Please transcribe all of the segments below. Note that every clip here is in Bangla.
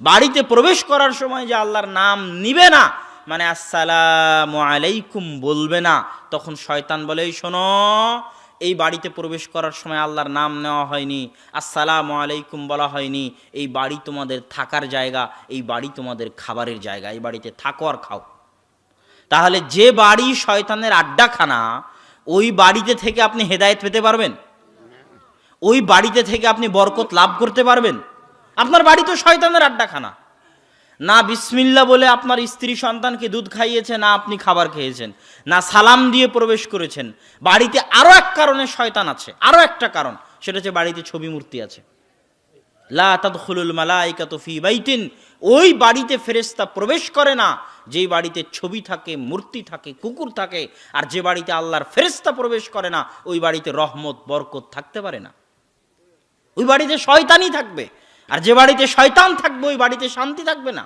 বাড়িতে প্রবেশ করার সময় যে আল্লাহর নাম নিবে না মানে আসসালামু আলাইকুম বলবে না, তখন শয়তান বলে, "এই শোনো, এই বাড়িতে প্রবেশ করার সময় আল্লাহর নাম নেওয়া হয়নি, আসসালামু আলাইকুম বলা হয়নি, এই বাড়ি তোমাদের থাকার জায়গা, এই বাড়ি তোমাদের খাবারের জায়গা, এই বাড়িতে থাকো আর খাও। তাহলে যে বাড়ি শয়তানের আড্ডাখানা, ওই বাড়িতে থেকে আপনি হেদায়েত পেতে পারবেন? ওই বাড়িতে থেকে আপনি বরকত লাভ করতে পারবেন? আপনার বাড়ি তো শয়তানের আড্ডাখানা। না বিসমিল্লা বলে আপনার স্ত্রী সন্তানকে দুধ খাইয়েছে না আপনি খাবার খেয়েছেন, না সালাম দিয়ে প্রবেশ করেছেন। বাড়িতে আরও এক কারণে শয়তান আছে আরও একটা কারণ, সেটা হচ্ছে বাড়িতে ছবি মূর্তি আছে। লা তাদখুলুল মালাইকাতু ফি বাইতিন, ওই বাড়িতে ফেরেশতা প্রবেশ করে না, যেই বাড়িতে ছবি থাকে, মূর্তি থাকে, কুকুর থাকে, আর যে বাড়িতে আল্লাহর ফেরেশতা প্রবেশ করে না, ওই বাড়িতে রহমত, বরকত থাকতে পারে না। ওই বাড়িতে শয়তানই থাকবে। আর যে বাড়িতে শয়তান থাকবে, ওই বাড়িতে শান্তি থাকবে না।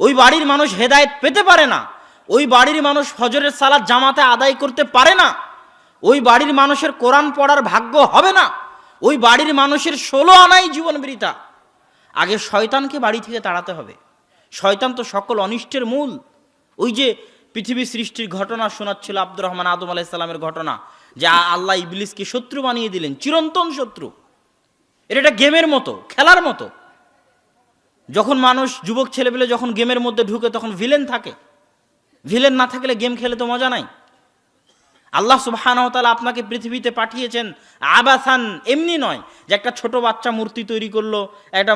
ওই বাড়ির মানুষ হেদায়েত পেতে পারে না। ওই বাড়ির মানুষ ফজরের সালাদ জামাতে আদায় করতে পারে না। ওই বাড়ির মানুষের কোরআন পড়ার ভাগ্য হবে না। ওই বাড়ির মানুষের ষোলো আনাই জীবন বৃতা আগে শয়তানকে বাড়ি থেকে তাড়াতে হবে। শয়তান তো সকল অনিষ্টের মূল। ওই যে পৃথিবী সৃষ্টির ঘটনা শোনাচ্ছিল আব্দুর রহমান আদম আলাইসাল্লামের ঘটনা, যে আল্লাহ ইবলিসকে শত্রু বানিয়ে দিলেন, চিরন্তন শত্রু। এটা একটা গেমের মতো, খেলার মতো। যখন মানুষ, যুবক ছেলেপেলে যখন গেমের মধ্যে ঢুকে, তখন ভিলেন থাকে। ভিলেন না থাকলে গেম খেলে তো মজা নাই। আল্লাহ সুবাহানতালা আপনাকে পৃথিবীতে পাঠিয়েছেন আবাসান, এমনি নয় যে একটা ছোট বাচ্চা মূর্তি তৈরি করল, একটা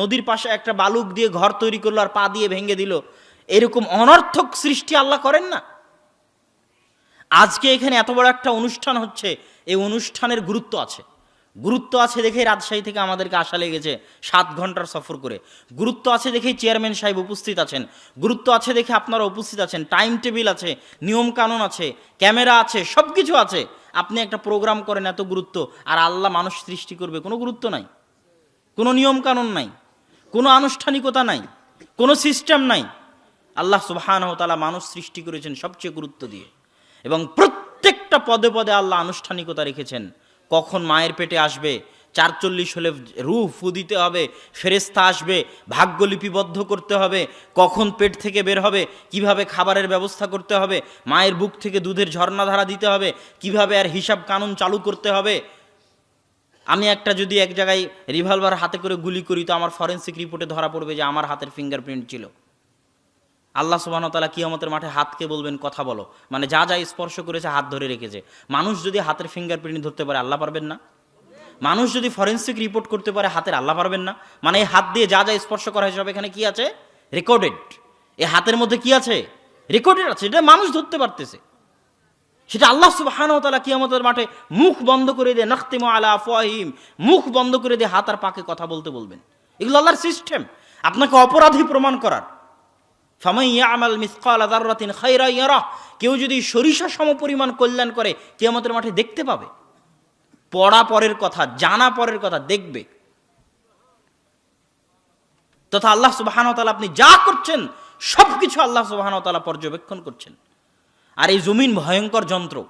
নদীর পাশে একটা বালুক দিয়ে ঘর তৈরি করল আর পা দিয়ে ভেঙে দিল। এরকম অনর্থক সৃষ্টি আল্লাহ করেন না। আজকে এখানে এত বড় একটা অনুষ্ঠান হচ্ছে, এই অনুষ্ঠানের গুরুত্ব আছে। গুরুত্ব আছে দেখেই রাজশাহী থেকে আমাদেরকে আসা লেগেছে সাত ঘণ্টার সফর করে। গুরুত্ব আছে দেখেই চেয়ারম্যান সাহেব উপস্থিত আছেন। গুরুত্ব আছে দেখে আপনারা উপস্থিত আছেন। টাইম টেবিল আছে, নিয়ম কানুন আছে, ক্যামেরা আছে সব কিছু আছে। আপনি একটা প্রোগ্রাম করেন এত গুরুত্ব, আর আল্লাহ মানুষ সৃষ্টি করবে, কোনো গুরুত্ব নাই। কোনো নিয়ম কানুন নাই, কোনো আনুষ্ঠানিকতা নাই, কোনো সিস্টেম নাই। আল্লাহ সুবাহান তালা মানুষ সৃষ্টি করেছেন সবচেয়ে গুরুত্ব দিয়ে। এবং প্রত্যেকটা পদে পদে আল্লাহ আনুষ্ঠানিকতা রেখেছেন। কখন মায়ের পেটে আসবে? চারচল্লিশ হলে রুহ ফু দিতে হবে ফেরেস্তা আসবে ভাগ্য লিপিবদ্ধ করতে হবে, কখন পেট থেকে বের হবে, কীভাবে খাবারের ব্যবস্থা করতে হবে, মায়ের বুক থেকে দুধের ঝর্ণাধারা দিতে হবে, কীভাবে আর হিসাব কানুন চালু করতে হবে? আমি একটা যদি এক জায়গায় রিভলভার হাতে করে গুলি করি, তো আমার ফরেন্সিক রিপোর্টে ধরা পড়বে যে আমার হাতের ফিঙ্গারপ্রিন্ট ছিল। আল্লাহ সুবাহতালা কিয়ামতের মাঠে হাতকে বলবেন, কথা বলো। মানে যা যা স্পর্শ করেছে, হাত ধরে রেখেছে। মানুষ যদি হাতের ফিঙ্গারপ্রিন্ট ধরতে পারে, আল্লাহ পারবেন না? মানুষ যদি ফরেন্সিক রিপোর্ট করতে পারে, হাতের আল্লাহ পারবেন না? মানে এই হাত দিয়ে যা যা স্পর্শ করা হয়েছে, সব এখানে কি আছে? রেকর্ডেড এই হাতের মধ্যে কি আছে? রেকর্ডেড আছে। এটা মানুষ ধরতে পারতেছে। সেটা আল্লাহ সুবাহান তালা কিয়ামতের মাঠে মুখ বন্ধ করে দিয়ে, নখতিম আলা ফাহিম মুখ বন্ধ করে দিয়ে হাত আর পাকে কথা বলতে বলবেন। এগুলো আল্লাহর সিস্টেম আপনাকে অপরাধী প্রমাণ করার। ফামাইয়া আমাল মিসকাল আদাররাতিন খাইরা ইয়ারা, কেউ যদি সরিষা সমপরিমাণ কল্যাণ করে, কিয়ামতের মাঠে দেখতে পাবে। পড়া পরের কথা, জানা পরের কথা দেখবে। তথা আল্লাহ সুবাহানতালা আপনি যা করছেন সব কিছু আল্লাহ সুবাহানতালা পর্যবেক্ষণ করছেন। আর এই জমিন ভয়ঙ্কর যন্ত্র।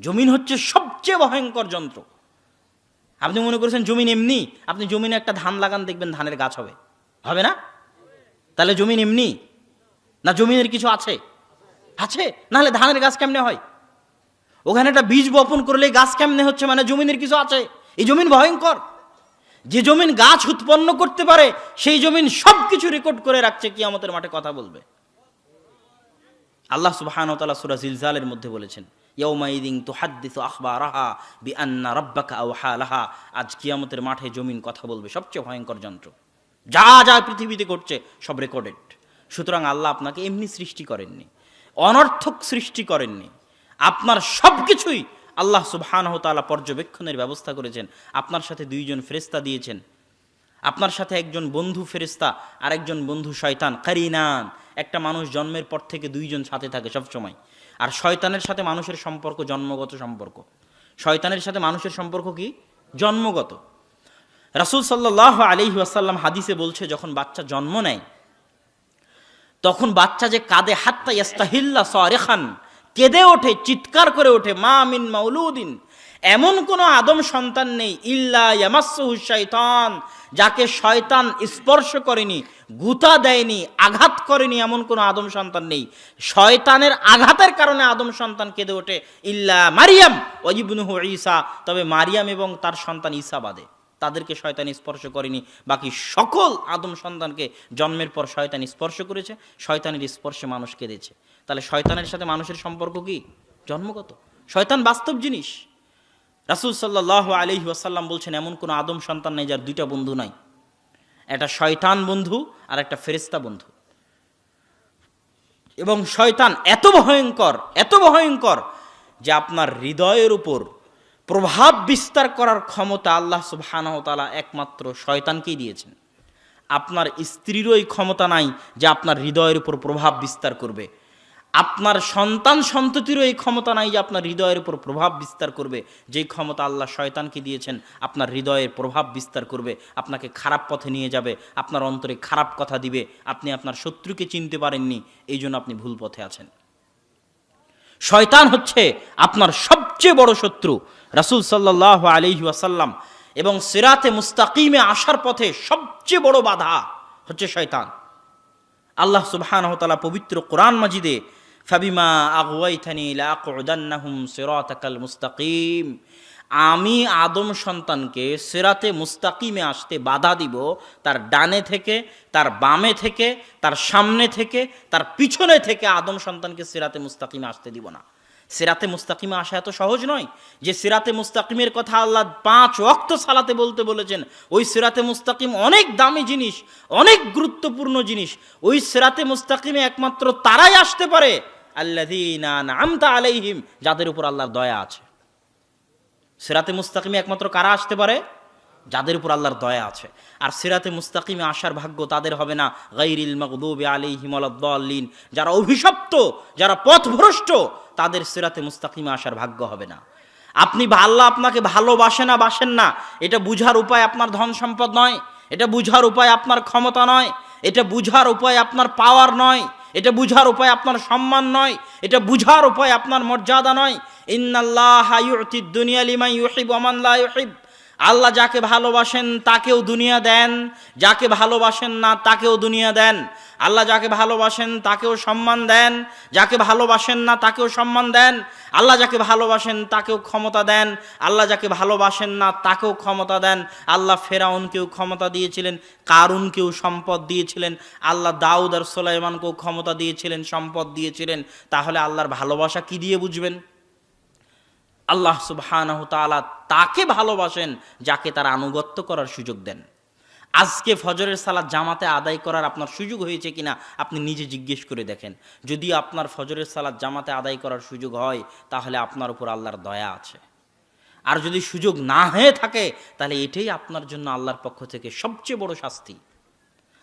জমিন হচ্ছে সবচেয়ে ভয়ঙ্কর যন্ত্র। আপনি মনে করছেন জমিন এমনি, আপনি জমিনে একটা ধান লাগান, দেখবেন ধানের গাছ হবে। হবে না? তাহলে জমিন এমনি? না জমিনের কিছু আছে? আছে? নাহলে ধানের গাছ কেমনে হয়? ওখানে একটা বীজ বপন করলে গাছ কেমনে হচ্ছে? মানে জমিনের কিছু আছে। এই জমিন ভয়ঙ্কর। যে জমিন গাছ উৎপন্ন করতে পারে, সেই জমিন সব কিছু রেকর্ড করে রাখছে কি আমাদের মাঠে কথা বলবে। আল্লাহ সুবহান সুরা জিলজালের মধ্যে বলেছেন ইয়ৌমাইদিন তো হাদ্দিস আখবা রাহা বি আন্না রব্বাকা আওহা লাহা। আজ কিয়ামতের মাঠে জমিন কথা বলবে সবচেয়ে ভয়ঙ্কর যন্ত্র। যা যা পৃথিবীতে ঘটছে সব রেকর্ডেড সুতরাং আল্লাহ আপনাকে এমনি সৃষ্টি করেননি, অনর্থক সৃষ্টি করেননি। আপনার সব কিছুই আল্লাহ সুবহানাহু তাআলা পর্যবেক্ষণের ব্যবস্থা করেছেন। আপনার সাথে দুইজন ফেরেস্তা দিয়েছেন। আপনার সাথে একজন বন্ধু ফেরেস্তা আর একজন বন্ধু শয়তান, কারিনান। একটা মানুষ জন্মের পর থেকে দুইজন সাথে থাকে সব সময় আর শয়তানের সাথে মানুষের সম্পর্ক জন্মগত সম্পর্ক। শয়তানের সাথে মানুষের সম্পর্ক কি? জন্মগত। রাসূল সাল্লাহ আলহি আসাল্লাম হাদিসে বলছে, যখন বাচ্চা জন্ম নেয়, তখন বাচ্চা যে কাঁদে, হাত্তা ইয়াস্তাহিল্লা সরেখান, কেঁদে ওঠে, চিৎকার করে ওঠে, মা মিন মাউলুদিন, এমন কোনো আদম সন্তান নেই, ইল্লা ইয়ামাসসুহু শাইতান, যাকে শয়তান স্পর্শ করেনি, গুতা দেয়নি, আঘাত করেনি, এমন কোনো আদম সন্তান নেই। শয়তানের আঘাতের কারণে আদম সন্তান কেঁদে ওঠে, ইল্লা মারিয়াম ওয়াজিবনুহু ঈসা, তবে মারিয়াম এবং তার সন্তান ঈসা বাদে। তাদেরকে শয়তান স্পর্শ করেনি। বাকি সকল আদম সন্তানকে জন্মের পর শয়তান স্পর্শ করেছে, শয়তানের স্পর্শে মানুষ কেঁদেছে। তাহলে শয়তানের সাথে মানুষের সম্পর্ক কি? জন্মগত। শয়তান বাস্তব জিনিস। রাসুল সাল্লাহ আলহি ওয়াসাল্লাম বলছেন, এমন কোনো আদম সন্তান নেই যার দুইটা বন্ধু নাই। একটা শয়তান বন্ধু আর একটা ফেরিস্তা বন্ধু। এবং শয়তান এত ভয়ঙ্কর এত ভয়ঙ্কর যে আপনার হৃদয়ের উপর প্রভাব বিস্তার করার ক্ষমতা আল্লাহ সুবহানাহু ওয়া তাআলা একমাত্র শয়তানকেই দিয়েছেন। আপনার স্ত্রীরও এই ক্ষমতা নাই যে আপনার হৃদয়ের উপর প্রভাব বিস্তার করবে। আপনার সন্তান সন্ততিরও এই ক্ষমতা নাই যে আপনার হৃদয়ের উপর প্রভাব বিস্তার করবে। যেই ক্ষমতা আল্লাহ শয়তানকে দিয়েছেন, আপনার হৃদয়ের প্রভাব বিস্তার করবে, আপনাকে খারাপ পথে নিয়ে যাবে, আপনার অন্তরে খারাপ কথা দিবে, আপনি আপনার শত্রুকে চিনতে পারেননি, এই জন্য আপনি ভুল পথে আছেন। শয়তান হচ্ছে আপনার সবচেয়ে বড় শত্রু। রাসুল সাল্লাহ আলহি ওয়াসাল্লাম এবং সিরাতে মুস্তাকিমে আসার পথে সবচেয়ে বড় বাধা হচ্ছে শয়তান। আল্লাহ সুবহানাহু ওয়া পবিত্র কোরআন মাজিদে, ফাবিমা আগওয়াইতানি লাআকুদান্নাহুম সিরাতাকাল মুস্তাকিম, আমি আদম সন্তানকে সেরাতে মুস্তাকিমে আসতে বাধা দিব, তার ডানে থেকে, তার বামে থেকে, তার সামনে থেকে, তার পিছনে থেকে আদম সন্তানকে সিরাতে মুস্তাকিমে আসতে দিব না। সিরাতে মুস্তাকিমে আসা এত সহজ নয় যে সেরাতে মুস্তাকিমের কথা আল্লাহ পাঁচ অক্ত সালাতে বলতে বলেছেন। ওই সেরাতে মুস্তাকিম অনেক দামি জিনিস, অনেক গুরুত্বপূর্ণ জিনিস। ওই সেরাতে মুস্তাকিমে একমাত্র তারাই আসতে পারে। আল্লাযীনা নামতা আলাইহিম, যাদের উপর আল্লাহর দয়া আছে। সেরাতে মুস্তাকিমে একমাত্র কারা আসতে পারে? যাদের উপর আল্লাহর দয়া আছে। আর সিরাতে মুস্তাকিমে আসার ভাগ্য তাদের হবে না। গাইরিল মকদুবে আলাইহিম আলাদ্দাল্লিন যারা অভিশপ্ত, যারা পথভ্রষ্ট, তাদের সিরাতে মুস্তাকিমে আসার ভাগ্য হবে না। আপনি আল্লাহ আপনাকে ভালোবাসে না, বাসেন না। এটা বুঝার উপায় আপনার ধন সম্পদ নয়। এটা বুঝার উপায় আপনার ক্ষমতা নয়। এটা বুঝার উপায় আপনার পাওয়ার নয়। এটা বুঝার উপায় আপনার সম্মান নয়। এটা বুঝার উপায় আপনার মর্যাদা নয়। ইন্নাল্লাহ দুনিয়া লিমাই ইউহিব ওমান লা ইউহিব। আল্লাহ যাকে ভালোবাসেন তাকেও দুনিয়া দেন। যাকে ভালোবাসেন না তাকেও দুনিয়া দেন। আল্লাহ যাকে ভালোবাসেন তাকেও সম্মান দেন। যাকে ভালোবাসেন না তাকেও সম্মান দেন। আল্লাহ যাকে ভালোবাসেন তাকেও ক্ষমতা দেন। আল্লাহ যাকে ভালোবাসেন না তাকেও ক্ষমতা দেন। আল্লাহ ফেরাউনকেও ক্ষমতা দিয়েছিলেন, কারুনকেও সম্পদ দিয়েছিলেন। আল্লাহ দাউদ আর সোলাইমানকেও ক্ষমতা দিয়েছিলেন, সম্পদ দিয়েছিলেন। তাহলে আল্লাহর ভালোবাসা কি দিয়ে বুঝবেন? আল্লাহ তাআলা তাকে ভালোবাসেন, যাকে তার আনুগত্য করার সুযোগ দেন। আজকে ফজরের সালাদ জামাতে আদায় করার আপনার সুযোগ হয়েছে কিনা, আপনি নিজে জিজ্ঞেস করে দেখেন। যদি আপনার ফজরের সালাদ জামাতে আদায় করার সুযোগ হয়, তাহলে আপনার উপর আল্লাহর দয়া আছে। আর যদি সুযোগ না হয়ে থাকে, তাহলে এটাই আপনার জন্য আল্লাহর পক্ষ থেকে সবচেয়ে বড় শাস্তি।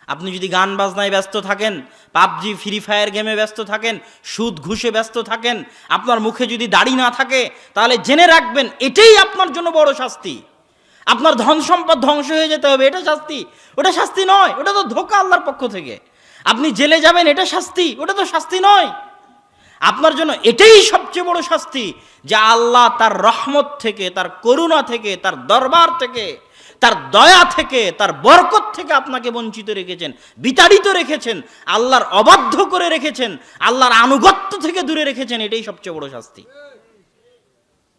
আপনি যদি গান বাজনায় ব্যস্ত থাকেন, পাবজি ফ্রি ফায়ার গেমে ব্যস্ত থাকেন, সুদ ঘুষে ব্যস্ত থাকেন, আপনার মুখে যদি দাড়ি না থাকে, তাহলে জেনে রাখবেন, এটাই আপনার জন্য বড় শাস্তি। আপনার ধন সম্পদ ধ্বংস হয়ে যেতে হবে, এটা শাস্তি। ওটা শাস্তি নয়, ওটা তো ধোকা আল্লাহর পক্ষ থেকে। আপনি জেলে যাবেন, এটা শাস্তি, ওটা তো শাস্তি নয়। আপনার জন্য এটাই সবচেয়ে বড় শাস্তি, যে আল্লাহ তার রহমত থেকে, তার করুণা থেকে, তার দরবার থেকে তার দয়া থেকে, তার বরকত থেকে আপনাকে বঞ্চিত রেখেছেন, বিতাড়িত রেখেছেন, আল্লাহর অবাধ্য করে রেখেছেন, আল্লাহর আনুগত্য থেকে দূরে রেখেছেন, এটাই সবচেয়ে বড় শাস্তি।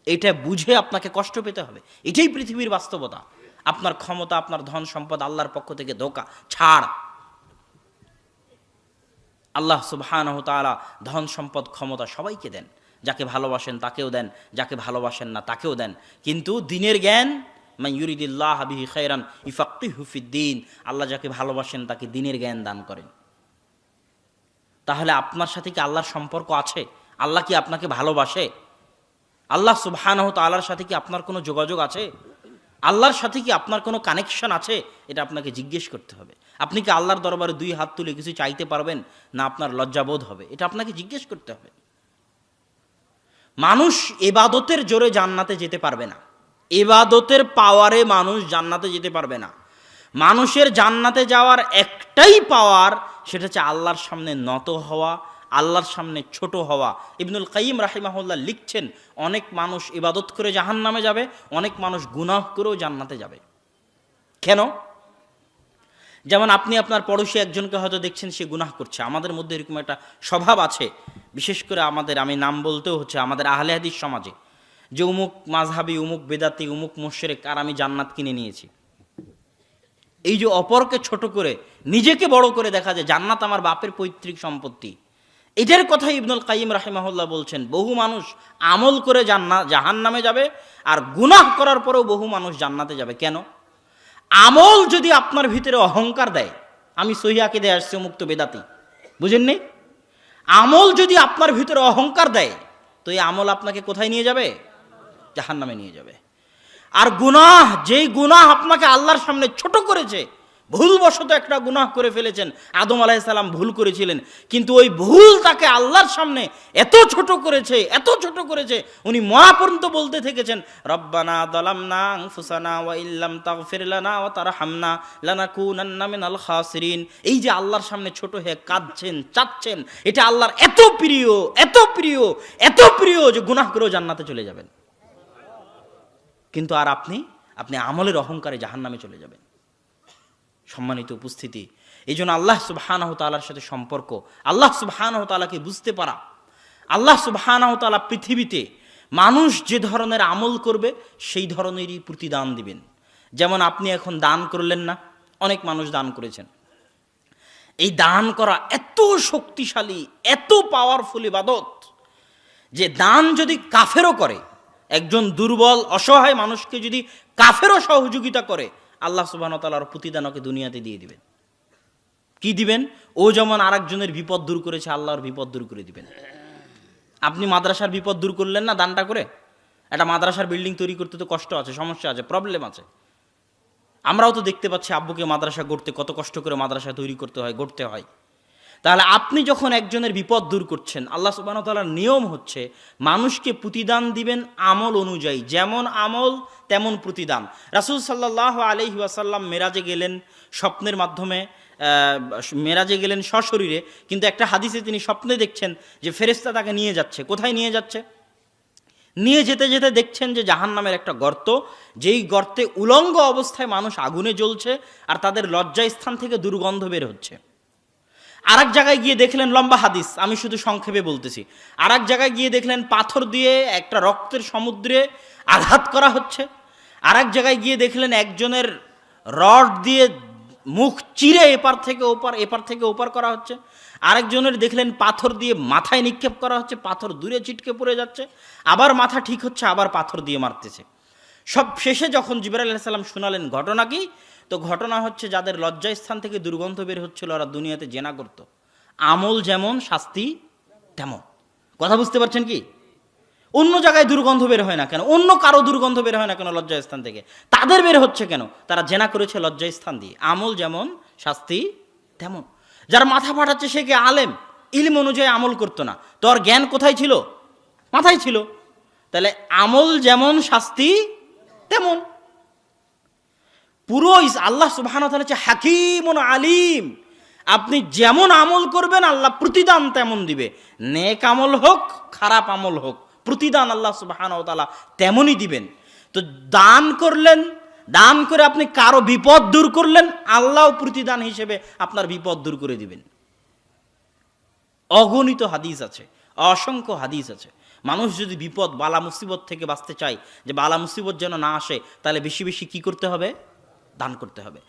এটা বুঝে আপনাকে কষ্ট পেতে হবে। এটাই পৃথিবীর বাস্তবতা। আপনার ক্ষমতা, আপনার ধন সম্পদ আল্লাহর পক্ষ থেকে ধোকা, ছাড়। আল্লাহ সুবহানাহু তাআলা ধন সম্পদ, ক্ষমতা সবাইকে দেন। যাকে ভালোবাসেন তাকেও দেন, যাকে ভালোবাসেন না তাকেও দেন। কিন্তু দিনের জ্ঞান আল্লাহ যাকে ভালোবাসেন, তাকে দিনের জ্ঞান দান করেন। তাহলে আপনার সাথে কি আল্লাহর সম্পর্ক আছে? আল্লাহ কি আপনাকে ভালোবাসে? আল্লাহ সুবহানাহু তাআলার সাথে কি আপনার কোনো যোগাযোগ আছে? আল্লাহর সাথে কি আপনার কোনো কানেকশন আছে? এটা আপনাকে জিজ্ঞেস করতে হবে। আপনি কি আল্লাহর দরবারে দুই হাত তুলে কিছু চাইতে পারবেন? না, আপনার লজ্জাবোধ হবে। এটা আপনাকে জিজ্ঞেস করতে হবে। মানুষ এবাদতের জোরে জান্নাতে যেতে পারবে না। এবাদতের পাওয়ারে মানুষ জান্নাতে যেতে পারবে না। মানুষের জান্নাতে যাওয়ার একটাই পাওয়ার সেটা হচ্ছে আল্লাহর সামনে নত হওয়া, আল্লাহর সামনে ছোট হওয়া। ইবনুল কাইম রাহিমাহুল্লাহ লিখছেন, অনেক মানুষ ইবাদত করে জাহান নামে যাবে, অনেক মানুষ গুনাহ করেও জান্নাতে যাবে। কেন? যেমন আপনি আপনার পড়োশী একজনকে হয়তো দেখছেন, সে গুনাহ করছে। আমাদের মধ্যে এরকম একটা স্বভাব আছে। বিশেষ করে আমাদের, আমি নাম বলতেও হচ্ছে, আমাদের আহলে হাদিস সমাজে। যে উমুক মাঝহাবি, উমুক বেদাতি, উমুক মোশেরেক, আর আমি জান্নাত কিনে নিয়েছি। এই যে অপরকে ছোট করে, নিজেকে বড় করে দেখা যায়, জান্নাত আমার বাপের পৈতৃক সম্পত্তি। এটার কথা ইবনুল কাইম রাহিমাহুল্লাহ বলছেন, বহু মানুষ আমল করে জান্নাত জাহান নামে যাবে, আর গুনাহ করার পরেও বহু মানুষ জান্নাতে যাবে। কেন? আমল যদি আপনার ভিতরে অহংকার দেয়, আমি সহিয়াকে দিয়ে আসছি মুক্ত বেদাতি। বুঝেননি আমল যদি আপনার ভিতরে অহংকার দেয়, তো এই আমল আপনাকে কোথায় নিয়ে যাবে? জাহান নামে নিয়ে যাবে। আর গুনাহ, যেই গুনাহ আপনাকে আল্লাহর সামনে ছোট করেছে, ভুলবশত একটা গুনাহ করে ফেলেছেন, আদম আলাইসাল্লাম ভুল করেছিলেন, কিন্তু ওই ভুল তাকে আল্লাহর সামনে এত ছোট করেছে, এত ছোট করেছে, উনি মরা পর্যন্ত বলতে থেকেছেন, রব্বানা দলামনা ফুসানা ওয়া ইল্লাম তাগফির লানা ওয়া তারহামনা লানাকুনান্না মিনাল খাসিরিন। এই যে আল্লাহর সামনে ছোট হয়ে কাঁদছেন, চাচ্ছেন, এটা আল্লাহর এত প্রিয় এত প্রিয় এত প্রিয় যে গুনাহ করেও জান্নাতে চলে যাবেন। কিন্তু আর আপনি আপনি আমলের অহংকারে জাহান নামে চলে যাবেন। সম্মানিত উপস্থিতি। এই জন্য আল্লাহ সুবাহানাহ তালার সাথে সম্পর্ক, আল্লাহ সুবাহানাহ তালাকে বুঝতে পারা। আল্লাহ সুবাহানাহ তালা পৃথিবীতে মানুষ যে ধরনের আমল করবে, সেই ধরনেরই প্রতিদান দিবেন। যেমন আপনি এখন দান করলেন না, অনেক মানুষ দান করেছেন। এই দান করা এত শক্তিশালী, এত পাওয়ারফুল ইবাদত যে দান যদি কাফেরও করে একজন দুর্বল, অসহায় মানুষকে যদি কাফেরও সহযোগিতা করে, আল্লাহ সুবাহ তালার প্রতিদান ওকে দুনিয়াতে দিয়ে দিবেন। কি দিবেন? ও যেমন আরেকজনের বিপদ দূর করেছে, আল্লাহর বিপদ দূর করে দিবেন। আপনি মাদ্রাসার বিপদ দূর করলেন না দানটা করে? একটা মাদ্রাসার বিল্ডিং তৈরি করতে তো কষ্ট আছে, সমস্যা আছে প্রবলেম আছে। আমরাও তো দেখতে পাচ্ছি আব্বুকে মাদ্রাসা গড়তে কত কষ্ট করে মাদ্রাসা তৈরি করতে হয়, গড়তে হয়। তাহলে আপনি যখন একজনের বিপদ দূর করছেন, আল্লাহ সুবাহ তালার নিয়ম হচ্ছে মানুষকে প্রতিদান দিবেন আমল অনুযায়ী। যেমন আমল, তেমন প্রতিদান। রাসুল সাল্লাহ আলহি ওয়াসাল্লাম মেরাজে গেলেন স্বপ্নের মাধ্যমে মেরাজে গেলেন সশরীরে, কিন্তু একটা হাদিসে তিনি স্বপ্নে দেখছেন যে ফেরেস্তা তাকে নিয়ে যাচ্ছে। কোথায় নিয়ে যাচ্ছে? নিয়ে যেতে যেতে দেখছেন যে জাহান নামের একটা গর্ত, যেই গর্তে উলঙ্গ অবস্থায় মানুষ আগুনে জ্বলছে আর তাদের লজ্জা স্থান থেকে দুর্গন্ধ বের হচ্ছে। আর জায়গায় গিয়ে দেখলেন লম্বা হাদিস, আমি শুধু সংক্ষেপে বলতেছি। আর জায়গায় গিয়ে দেখলেন পাথর দিয়ে একটা রক্তের সমুদ্রে আঘাত করা হচ্ছে। আর জায়গায় গিয়ে দেখলেন একজনের রড দিয়ে মুখ চিরে এপার থেকে ওপার, এপার থেকে ওপার করা হচ্ছে। আরেকজনের দেখলেন পাথর দিয়ে মাথায় নিক্ষেপ করা হচ্ছে, পাথর দূরে ছিটকে পড়ে যাচ্ছে। আবার মাথা ঠিক হচ্ছে, আবার পাথর দিয়ে মারতেছে। সব শেষে যখন জিবর আলাইসাল্লাম শোনালেন, ঘটনা কি? তো ঘটনা হচ্ছে যাদের লজ্জাস্থান থেকে দুর্গন্ধ বের হচ্ছিল ওরা দুনিয়াতে জেনা করত। আমল যেমন, শাস্তি তেমন। কথা বুঝতে পারছেন কি? অন্য জায়গায় দুর্গন্ধ বের হয় না কেন? অন্য কারও দুর্গন্ধ বের হয় না কেন লজ্জাস্থান থেকে? তাদের বের হচ্ছে কেন? তারা জেনা করেছে লজ্জাস্থান দিয়ে। আমল যেমন, শাস্তি তেমন। যার মাথা ফাটাচ্ছে সে কে আলেম? ইলম অনুযায়ী আমল করতো না। তোর জ্ঞান কোথায় ছিল? মাথায় ছিল। তাহলে আমল যেমন, শাস্তি তেমন। পুরো আল্লাহ সুবহান হচ্ছে হাকিমুন আলিম। আপনি যেমন আমল করবেন, আল্লাহ প্রতিদান তেমন দিবে। নেক আমল হোক, খারাপ আমল হোক, প্রতিদান আল্লাহ সুবহান তালা তেমনই দিবেন। তো দান করলেন, দান করে আপনি কারও বিপদ দূর করলেন আল্লাহ প্রতিদান হিসেবে আপনার বিপদ দূর করে দিবেন। অগণিত হাদিস আছে, অসংখ্য হাদিস আছে। মানুষ যদি বিপদ, বালা মুসিবত থেকে বাঁচতে চায়, যে বালা মুসিবত যেন না আসে, তাহলে বেশি বেশি কি করতে হবে? দান করতে হবে।